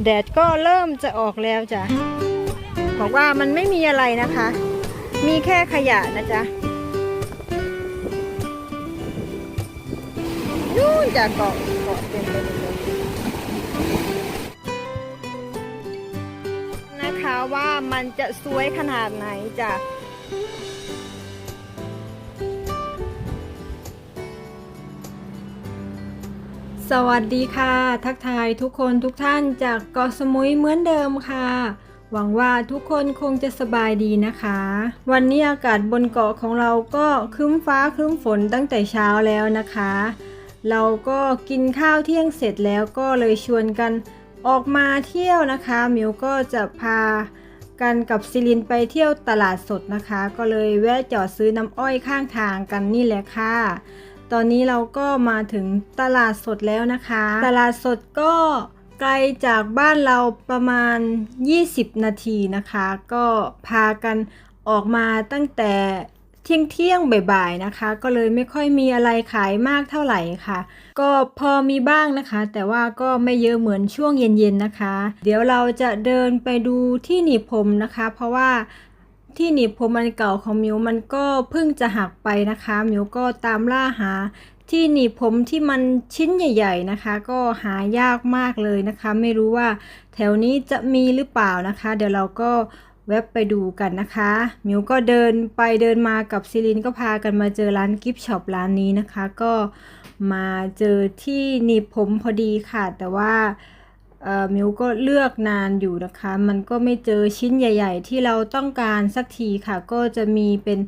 แดดก็เริ่มจะออกแล้วจ้ะบอกว่ามันไม่มีอะไรนะคะ มีแค่ขยะนะจ๊ะนู่นจะเกาะเกาะเต็มไปหมดเลยนะคะว่ามันจะสวยขนาดไหนจ้ะ สวัสดีค่ะ ทักทายทุกคนทุกท่านจากเกาะสมุยเหมือนเดิมค่ะ หวังว่าทุกคนคงจะสบายดีนะคะ วันนี้อากาศบนเกาะของเราก็ครึ้มฟ้าครึ้มฝนตั้งแต่เช้าแล้วนะคะ เราก็กินข้าวเที่ยงเสร็จแล้วก็เลยชวนกันออกมาเที่ยวนะคะหมิวก็จะพากันกับซิลินไปเที่ยวตลาดสดนะคะ ก็เลยแวะจอดซื้อน้ำอ้อยข้างทางกันนี่แหละค่ะ ตอนนี้เราก็มาถึงตลาดสดแล้วนะคะ ตลาดสดก็ไกลจากบ้านเราประมาณ 20 นาทีนะคะ ก็พากันออกมาตั้งแต่เที่ยงเที่ยงบ่ายๆนะคะ ก็เลยไม่ค่อยมีอะไรขายมากเท่าไหร่ค่ะ ก็พอมีบ้างนะคะ แต่ว่าก็ไม่เยอะเหมือนช่วงเย็นๆนะคะ เดี๋ยวเราจะเดินไปดูที่หนีบผมนะคะ เพราะว่า ที่หนีบผมอันเก่าของมิวมันก็เพิ่งจะหักไปนะคะมิวก็ตามล่าหาที่หนีบผมที่มันชิ้นใหญ่ ๆนะคะ ก็หายากมากเลยนะคะ ไม่รู้ว่าแถวนี้จะมีหรือเปล่านะคะ เดี๋ยวเราก็แวบไปดูกันนะคะมิวก็เดินไปเดินมากับซิลินก็พากันมาเจอร้านกิฟช็อปร้านนี้นะคะ ก็มาเจอที่หนีบผมพอดีค่ะ แต่ว่า มิวก็เลือกนานอยู่นะคะ มันก็ไม่เจอชิ้นใหญ่ ๆ ที่เราต้องการสักทีค่ะ ก็จะมีเป็น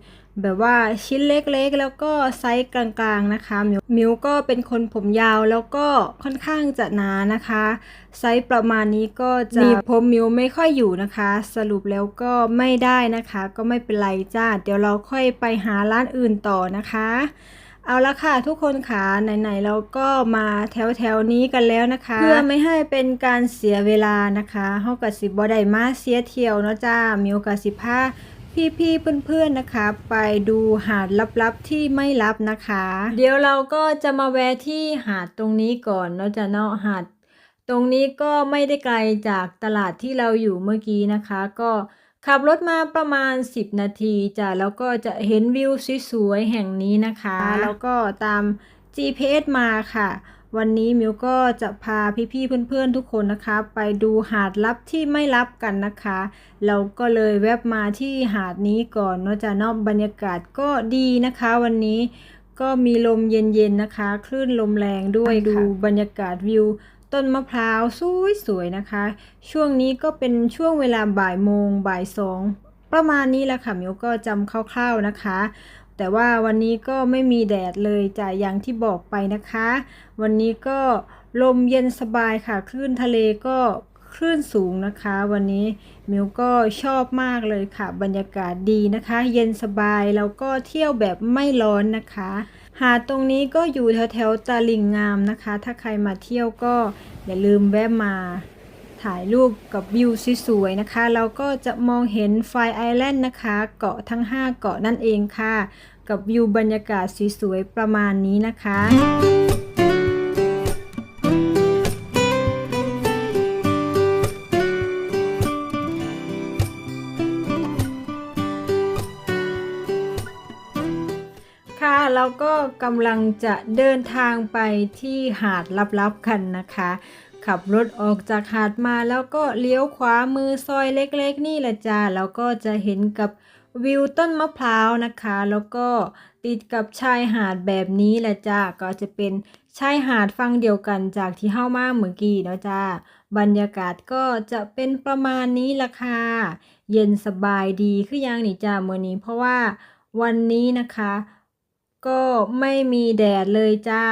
แบบว่าชิ้นเล็กๆ แล้วก็ไซส์กลางๆนะคะ มิวมิวก็เป็นคนผมยาวแล้วก็ค่อนข้างจะหนานะคะ ไซส์ประมาณนี้ก็จะมีผมมิวไม่ค่อยอยู่นะคะ สรุปแล้วก็ไม่ได้นะคะ ก็ไม่เป็นไรจ้า เดี๋ยวเราค่อยไปหาร้านอื่นต่อนะคะ เอาละค่ะทุกคนค่ะไหนๆเราก็มาแถวแถวๆนี้กันแล้วนะคะ เพื่อไม่ให้เป็นการเสียเวลานะคะเฮากับสิบ่ได้มาเสียเที่ยวเนาะจ้ามีโอกาสสิพาพี่ๆเพื่อนๆนะคะ ไปดูหาดลับๆที่ไม่ลับนะคะ เดี๋ยวเราก็จะมาแวะที่หาดตรงนี้ก่อนเนาะจ้ะเนาะหาด ตรงนี้ก็ไม่ได้ไกลจากตลาดที่เราอยู่เมื่อกี้นะคะ ก็ ขับรถมาประมาณ 10 นาทีจ้ะแล้วก็จะเห็นวิวสวยๆแห่งนี้นะคะ แล้วก็ตาม GPS มาค่ะ วันนี้มิวก็จะพาพี่ๆเพื่อนๆทุกคนนะคะ ไปดูหาดลับที่ไม่ลับกันนะคะ เราก็เลยแวบมาที่หาดนี้ก่อนเนาะจ้ะเนอกบรรยากาศก็ดีนะคะ วันนี้ก็มีลมเย็นๆนะคะ คลื่นลมแรงด้วยดูบรรยากาศวิว ต้นมะพร้าวสวยๆนะคะ ช่วงนี้ก็เป็นช่วงเวลาบ่ายโมงบ่ายสองประมาณนี้แหละค่ะมิวก็จำคร่าวๆนะคะ แต่ว่าวันนี้ก็ไม่มีแดดเลยจ้ะอย่างที่บอกไปนะคะ วันนี้ก็ลมเย็นสบายค่ะ คลื่นทะเลก็คลื่นสูงนะคะ วันนี้มิวก็ชอบมากเลยค่ะ บรรยากาศดีนะคะ เย็นสบายแล้วก็เที่ยวแบบไม่ร้อนนะคะ หาดตรงนี้ก็อยู่แถวแถวๆตาลิงงามนะคะ ถ้าใครมาเที่ยวก็อย่าลืมแวะมาถ่ายรูปกับวิวสวยๆนะคะ เราก็จะมองเห็นไฟไอแลนด์นะคะ เกาะทั้ง 5 เกาะนั่นเองค่ะ กับวิวบรรยากาศสวยๆประมาณนี้นะคะ ก็กำลังจะเดินทางไปที่หาดลับๆกันนะคะ ขับรถออกจากหาดมาแล้วก็เลี้ยวขวามือซอยเล็กๆ นี่แหละจ้าแล้วก็จะเห็นกับวิวต้นมะพร้าวนะคะ แล้วก็ติดกับชายหาดแบบนี้แหละจ้าก็จะเป็นชายหาดฝั่งเดียวกันจากที่เข้ามาเมื่อกี้เนาะจ้าบรรยากาศก็จะเป็นประมาณนี้ละค่ะเย็นสบายดีคือยังนี่จ้าเมื่อนี้เพราะว่าวันนี้นะคะ ก็ไม่มีแดดเลยจ้า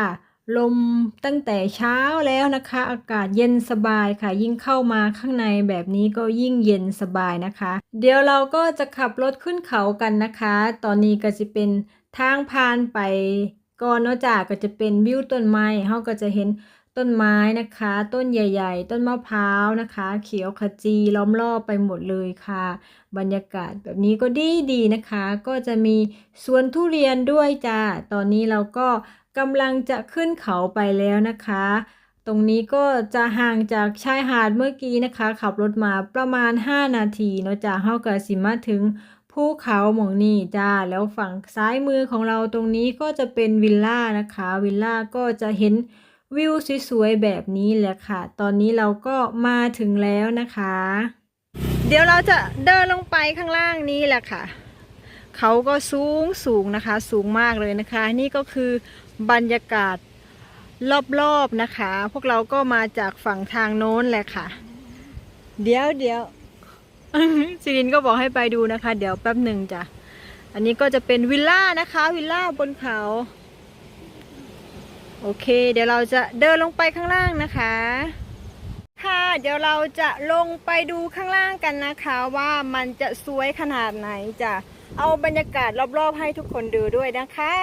ลมตั้งแต่เช้าแล้วนะคะ อากาศเย็นสบายค่ะ ยิ่งเข้ามาข้างในแบบนี้ก็ยิ่งเย็นสบายนะคะ เดี๋ยวเราก็จะขับรถขึ้นเขากันนะคะ ตอนนี้ก็จะเป็นทางผ่านไปก่อนนาะจ้าก็จะเป็นวิวต้นไม้เขาก็จะเห็น ต้นไม้นะคะ ต้นใหญ่ ๆ ต้นมะพร้าวนะคะ เขียวขจีล้อมรอบไปหมดเลยค่ะ บรรยากาศแบบนี้ก็ดีดีๆนะคะ ก็จะมีสวนทุเรียนด้วยจ้าตอนนี้เราก็กำลังจะขึ้นเขาไปแล้วนะคะ ตรงนี้ก็จะห่างจากชายหาดเมื่อกี้นะคะ ขับรถมาประมาณ 5 นาทีเนาะจ้าเฮากับสิมาถึงภูเขาหมองนี่จ้าแล้วฝั่งซ้ายมือของเราตรงนี้ก็จะเป็นวิลล่านะคะ วิลล่าก็จะเห็น วิวสวยๆแบบนี้แหละค่ะ ตอนนี้เราก็มาถึงแล้วนะคะ เดี๋ยวเราจะเดินลงไปข้างล่างนี้แหละค่ะ เขาก็สูงสูงนะคะ สูงมากเลยนะคะ นี่ก็คือบรรยากาศรอบๆนะคะ พวกเราก็มาจากฝั่งทางโน้นแหละค่ะ เดี๋ยวเดี๋ยวสิรินก็บอกให้ไปดูนะคะ เดี๋ยวแป๊บหนึ่งจ้ะ อันนี้ก็จะเป็นวิลล่านะคะ วิลล่าบนเขา โอเค เดี๋ยวเราจะเดินลงไปข้างล่างนะคะ ค่ะ เดี๋ยวเราจะลงไปดูข้างล่างกันนะคะว่ามันจะสวยขนาดไหนจะเอาบรรยากาศรอบๆให้ทุกคนดูด้วยนะคะ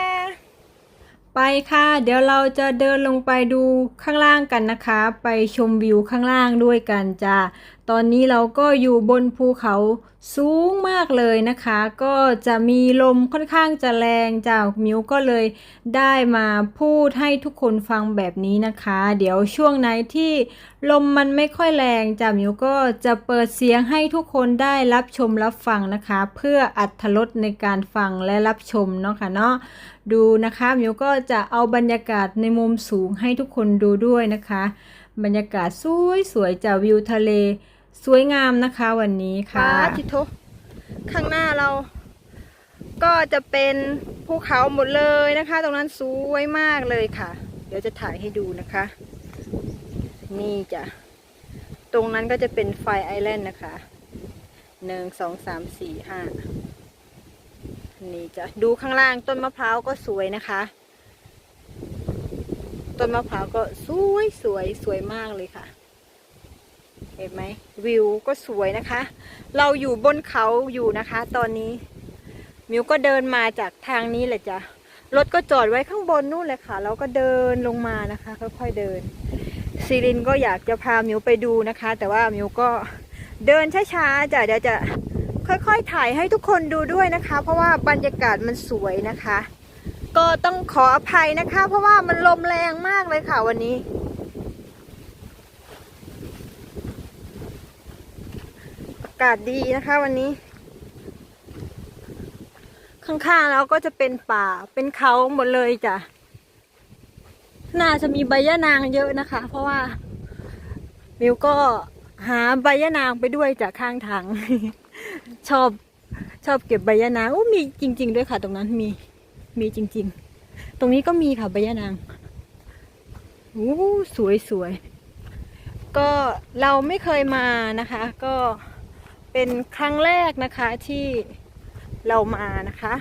ไปค่ะ เดี๋ยวเราจะเดินลงไปดูข้างล่างกันนะคะ ไปชมวิวข้างล่างด้วยกันจ้า ตอนนี้เราก็อยู่บนภูเขาสูงมากเลยนะคะ ก็จะมีลมค่อนข้างจะแรงจ้ามิวก็เลยได้มาพูดให้ทุกคนฟังแบบนี้นะคะ เดี๋ยวช่วงไหนที่ลมมันไม่ค่อยแรงจ้ามิวก็จะเปิดเสียงให้ทุกคนได้รับชมรับฟังนะคะ เพื่ออัธรสในการฟังและรับชมเนาะค่ะเนาะดูนะคะมิวก็จะเอาบรรยากาศในมุมสูงให้ทุกคนดูด้วยนะคะ บรรยากาศสวยสวยๆจากวิวทะเล สวยงามนะคะวันนี้ค่ะทิโทข้างหน้าเรา ก็จะเป็นภูเขาหมดเลยนะคะ ตรงนั้นสวยมากเลยค่ะ เดี๋ยวจะถ่ายให้ดูนะคะ นี่จ้ะตรงนั้นก็จะเป็นไฟไอแลนด์นะคะหนึ่งสองสามสี่ห้านี่จะดูข้างล่างต้นมะพร้าวก็สวยนะคะ ต้นมะพร้าวก็สวยสวยสวยมากเลยค่ะ เห็นไหมวิวก็สวยนะคะ เราอยู่บนเขาอยู่นะคะ ตอนนี้ มิวก็เดินมาจากทางนี้แหละจ้ะรถก็จอดไว้ข้างบนนู่นเลยค่ะ เราก็เดินลงมานะคะค่อยๆเดินซีรินก็อยากจะพามิวไปดูนะคะ แต่ว่ามิวก็เดินช้าๆจ้ะเดี๋ยวจะค่อยๆถ่ายให้ทุกคนดูด้วยนะคะ เพราะว่าบรรยากาศมันสวยนะคะ ก็ต้องขออภัยนะคะ เพราะว่ามันลมแรงมากเลยค่ะวันนี้ากาศดีนะคะวันนี้ ข้างๆเราก็จะเป็นป่าเป็นเขาหมดเลยจ้ะ น่าจะมีใบยะนางเยอะนะคะ เพราะว่ามิวก็หาใบยะนางไปด้วยจากข้างทางชอบชอบเก็บใบยะนางโอ้มีจริง ๆ ด้วยค่ะ ตรงนั้นมีมีจริง ๆ ตรงนี้ก็มีค่ะใบยะนางโอ้สวยสวยก็เราไม่เคยมานะคะ ก็ เป็นครั้งแรกนะคะที่เรามานะคะ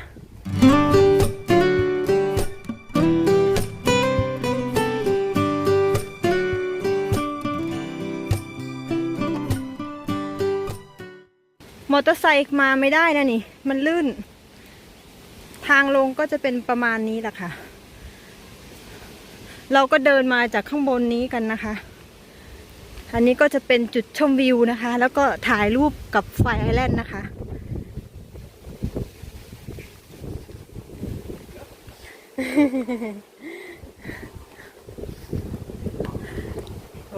มอเตอร์ไซค์มาไม่ได้นะนี่ มันลื่น ทางลงก็จะเป็นประมาณนี้แหละค่ะ เราก็เดินมาจากข้างบนนี้กันนะคะ อันนี้ก็จะเป็นจุดชมวิวนะคะ แล้วก็ถ่ายรูปกับไฟไอแลนด์นะคะ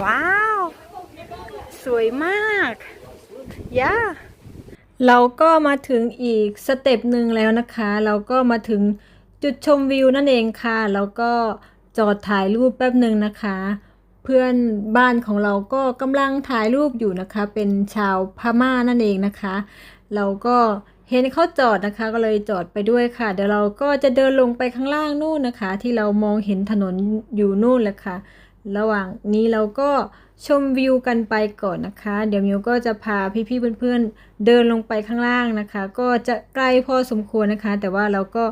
ว้าว สวยมากย่าเราก็มาถึงอีกสเต็ปหนึ่งแล้วนะคะ เราก็มาถึงจุดชมวิวนั่นเองค่ะ แล้วก็จอดถ่ายรูปแป๊บหนึ่งนะคะ พื่อนบ้านของเราก็กำลังถ่ายรูปอยู่นะคะ เป็นชาวพม่านั่นเองนะคะ เราก็เห็นเขาจอดนะคะ ก็เลยจอดไปด้วยค่ะ เดี๋ยวเราก็จะเดินลงไปข้างล่างนู่นนะคะ ที่เรามองเห็นถนนอยู่นู่นแหละค่ะ ระหว่างนี้เราก็ชมวิวกันไปก่อนนะคะ เดี๋ยวมิวก็จะพาพี่ๆเพื่อนๆเดินลงไปข้างล่างนะคะ ก็จะไกลพอสมควรนะคะ แต่ว่าเราก็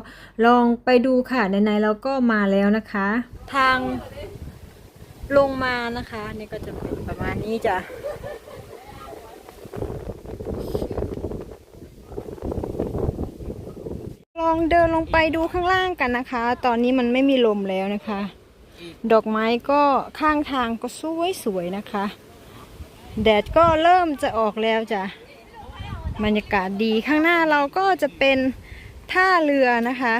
ลองไปดูค่ะไหนๆเราก็มาแล้วนะคะ ทาง ลงมานะคะ นี่ก็จะเป็นประมาณนี้จ้ะลองเดินลงไปดูข้างล่างกันนะคะ ตอนนี้มันไม่มีลมแล้วนะคะ ดอกไม้ก็ข้างทางก็สวยสวยๆนะคะ แดดก็เริ่มจะออกแล้วจ้ะ บรรยากาศดีข้างหน้าเราก็จะเป็นท่าเรือนะคะ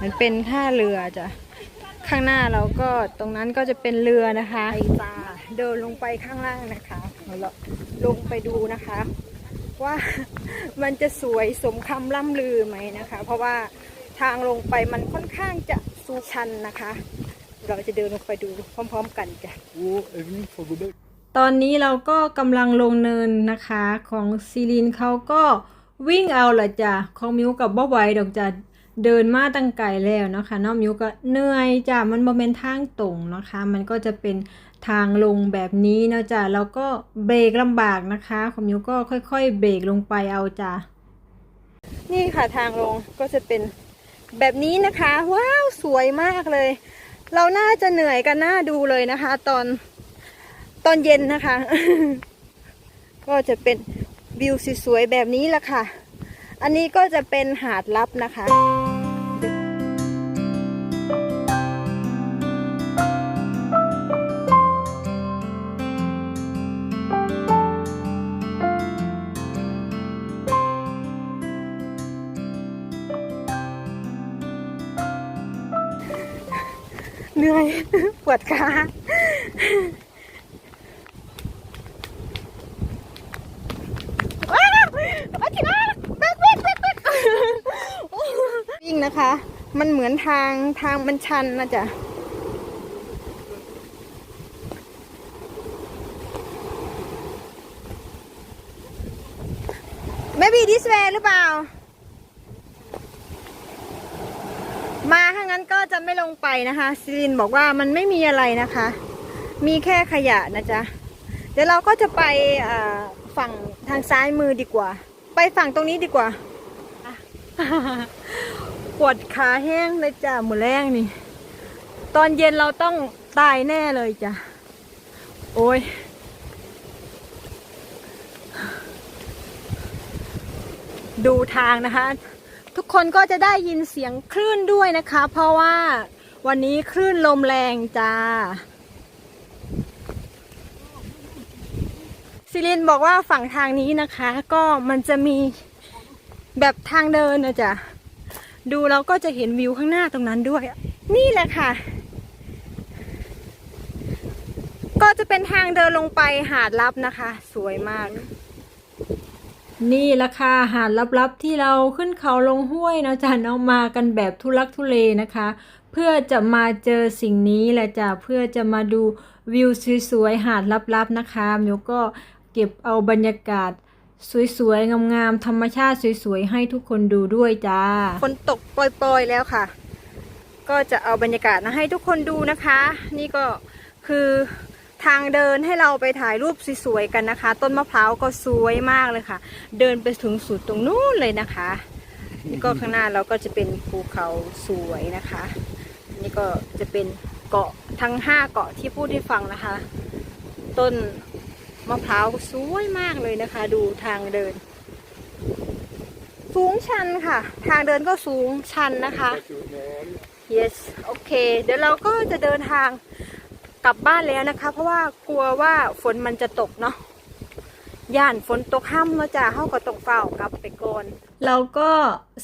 มันเป็นท่าเรือจ้ะ ข้างหน้าเราก็ตรงนั้นก็จะเป็นเรือนะคะไอตาเดินลงไปข้างล่างนะคะเราลงไปดูนะคะ ว่ามันจะสวยสมคำล่ำลือไหมนะคะ เพราะว่าทางลงไปมันค่อนข้างจะสูงชันนะคะ เราจะเดินลงไปดูพร้อม ๆ กันจ้ะ Oh, Evelyn, faut go back. ตอนนี้เราก็กำลังลงเนินนะคะของซีลินเขาก็วิ่งเอาละจ้ะของมิวกับบ่ไหวดอกจ้ะ เดินมาตั้งไกลแล้วนะคะน้องมิวก็เหนื่อยจ้ะมันบ่เป็นทางตรงนะคะ มันก็จะเป็นทางลงแบบนี้นะจ้ะแล้วก็เบรกลำบากนะคะของมิวก็ค่อยๆ เบรกลงไปเอาจ้ะนี่ค่ะทางลงก็จะเป็นแบบนี้นะคะ ว้าวสวยมากเลย เราน่าจะเหนื่อยกันหน้าดูเลยนะคะ ตอนตอนเย็นนะคะ ก็จะเป็นวิวสวยๆแบบนี้แหละค่ะ อันนี้ก็จะเป็นหาดลับนะคะ วดขาว้าวอาทิตย์ละแบกแบกแบกแบกวิ่งนะคะ มันเหมือนทางทางมันชันนะจ๊ะ maybe this way หรือเปล่า มาถ้างั้นก็จะไม่ลงไปนะคะซิลินบอกว่ามันไม่มีอะไรนะคะ มีแค่ขยะนะจ๊ะ เดี๋ยวเราก็จะไปฝั่งทางซ้ายมือดีกว่า ไปฝั่งตรงนี้ดีกว่าปวดขาแห้งเลยจ้ะหมูแรงนี่ ตอนเย็นเราต้องตายแน่เลยจ้ะ โอ้ยดูทางนะคะ ทุกคนก็จะได้ยินเสียงคลื่นด้วยนะคะ เพราะว่าวันนี้คลื่นลมแรงจ้าซิลินบอกว่าฝั่งทางนี้นะคะ ก็มันจะมีแบบทางเดินนะจ๊ะดูเราก็จะเห็นวิวข้างหน้าตรงนั้นด้วย นี่แหละค่ะ ก็จะเป็นทางเดินลงไปหาดลับนะคะ สวยมาก นี่แหละค่ะหาดลับๆที่เราขึ้นเขาลงห้วยนะจ๊ะเอามากันแบบทุลักทุเลนะคะ เพื่อจะมาเจอสิ่งนี้แหละจ้ะเพื่อจะมาดูวิวสวยๆหาดลับๆนะคะมิวก็เก็บเอาบรรยากาศสวยๆงามๆธรรมชาติสวยๆให้ทุกคนดูด้วยจ้าฝนตกปล่อยๆแล้วค่ะ ก็จะเอาบรรยากาศมาให้ทุกคนดูนะคะ นี่ก็คือ ทางเดินให้เราไปถ่ายรูปสวยๆกันนะคะ ต้นมะพร้าวก็สวยมากเลยค่ะ เดินไปถึงสุดตรงนู้นเลยนะคะนี่ก็ข้างหน้าเราก็จะเป็นภูเขาสวยนะคะนี่ก็จะเป็นเกาะทั้งห้าเกาะที่พูดให้ฟังนะคะ ต้นมะพร้าวสวยมากเลยนะคะ ดูทางเดิน สูงชันค่ะ ทางเดินก็สูงชันนะคะ yes โอเค เดี๋ยวเราก็จะเดินทาง กลับบ้านแล้วนะคะ เพราะว่ากลัวว่าฝนมันจะตกเนาะย่านฝนตกห้ามเนาะจ้าเข้าก็ตกเฝ้ากลับไปก่อนเราก็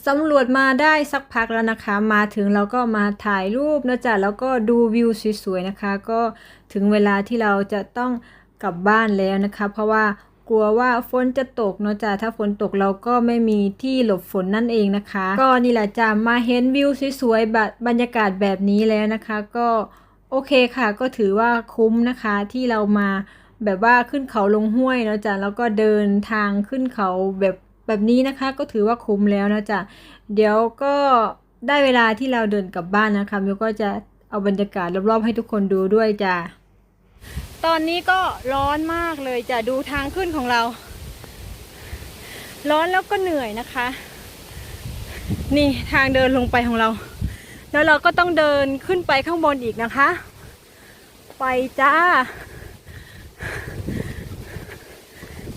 สำรวจมาได้สักพักแล้วนะคะ มาถึงเราก็มาถ่ายรูปนะจ๊ะแล้วก็ดูวิวสวยๆนะคะ ก็ถึงเวลาที่เราจะต้องกลับบ้านแล้วนะคะ เพราะว่ากลัวว่าฝนจะตกเนาะจ้ะถ้าฝนตกเราก็ไม่มีที่หลบฝนนั่นเองนะคะ ก็นี่แหละจ้ะมาเห็นวิวสวยๆแบบบรรยากาศแบบนี้แล้วนะคะ ก็ โอเคค่ะก็ถือว่าคุ้มนะคะที่เรามาแบบว่าขึ้นเขาลงห้วยนะจ้ะแล้วก็เดินทางขึ้นเขาแบบแบบนี้นะคะ ก็ถือว่าคุ้มแล้วนะจ๊ะเดี๋ยวก็ได้เวลาที่เราเดินกลับบ้านนะคะมิวก็จะเอาบรรยากาศรอบๆให้ทุกคนดูด้วยจ้ะตอนนี้ก็ร้อนมากเลยจะดูทางขึ้นของเรา ร้อนแล้วก็เหนื่อยนะคะ นี่ทางเดินลงไปของเรา แล้วเราก็ต้องเดินขึ้นไปข้างบนอีกนะคะ ไปจ้า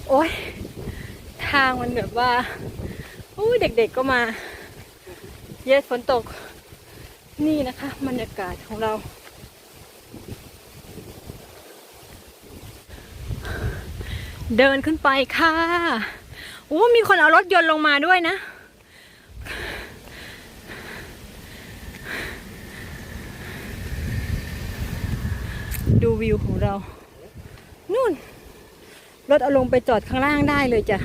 โอ้ยทางมันแบบว่าอู้เด็กๆก็มา เย็ดฝนตก นี่นะคะบรรยากาศของเราเดินขึ้นไปค่ะ โอ้ มีคนเอารถยนต์ลงมาด้วยนะ น วิวของเรา นู่น รถเอาลงไปจอดข้างล่างได้เลยจ้ะ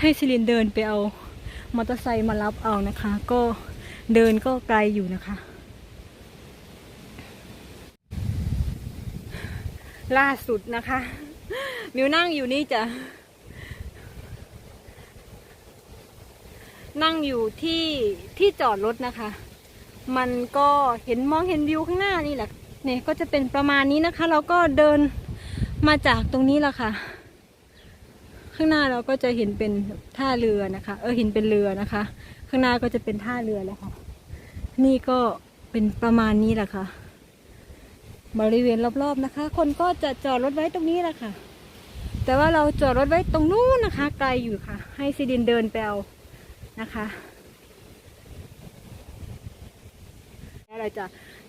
ให้ซิลินเดินไปเอา มอเตอร์ไซค์มารับเอานะคะ ก็เดินก็ไกลอยู่นะคะ ล่าสุดนะคะ มิวนั่งอยู่นี่จะ นั่งอยู่ที่ที่จอดรถนะคะ มันก็เห็นมองเห็นวิวข้างหน้านี่แหละเนี่ยก็จะเป็นประมาณนี้นะคะ เราก็เดินมาจากตรงนี้แหละค่ะ ข้างหน้าเราก็จะเห็นเป็นท่าเรือนะคะ เออเห็นเป็นเรือนะคะ ข้างหน้าก็จะเป็นท่าเรือแล้วค่ะ นี่ก็เป็นประมาณนี้แหละค่ะ บริเวณรอบๆนะคะ คนก็จะจอดรถไว้ตรงนี้แหละค่ะ แต่ว่าเราจอดรถไว้ตรงนู้นนะคะ ไกลอยู่ค่ะ ให้ซีดินเดินไปเอานะคะอะไรจ้ะ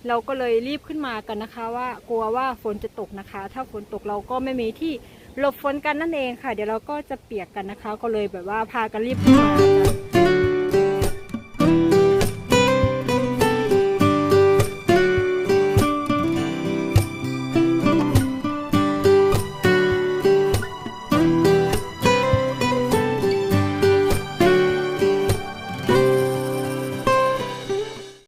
เราก็เลยรีบขึ้นมากันนะคะ ว่ากลัวว่าฝนจะตกนะคะ ถ้าฝนตกเราก็ไม่มีที่หลบฝนกันนั่นเองค่ะ เดี๋ยวเราก็จะเปียกกันนะคะ ก็เลยแบบว่าพากันรีบขึ้นมา